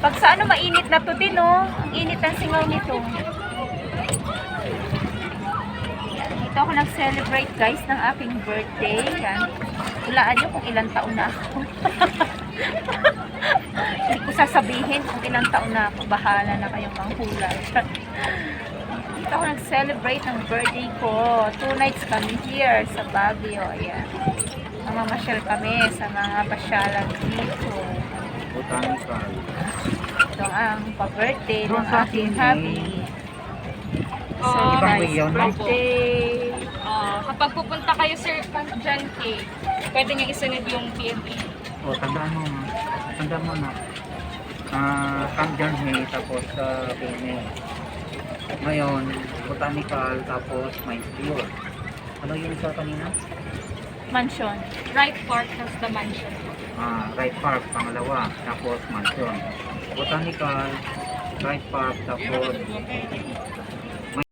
Pag sa ano, mainit na to din, oh. Ang init ang singaw nito. Yan. Dito ako nag-celebrate, guys, ng aking birthday. Yan. Hulaan nyo kung ilang taon na ako. Hindi ko sasabihin kung ilang taon na ako. Bahala na kayong manghula. Dito ako nag-celebrate ng birthday ko. Two nights kami here sa Baguio. Ayan. Mamamasyal kami sa mga pasyalan dito. Botanical. Ito ang pa-birthday ng sa aking akin, hubby. So, Ah, yun, no? birthday. Ah, kapag pupunta kayo sir John K, pwede niyo isunod yung PNP. O, tandaan mo, ma. Tandaan mo na. Ah, Camp John Hay, tapos sa PNA. Ngayon, botanical, tapos Mind Pure. Ano yung isa kanina? Mansion. Right Park has the mansion. Ah, Right Park, pangalawa, tapos Mansion. Botanical, Right Park, tapos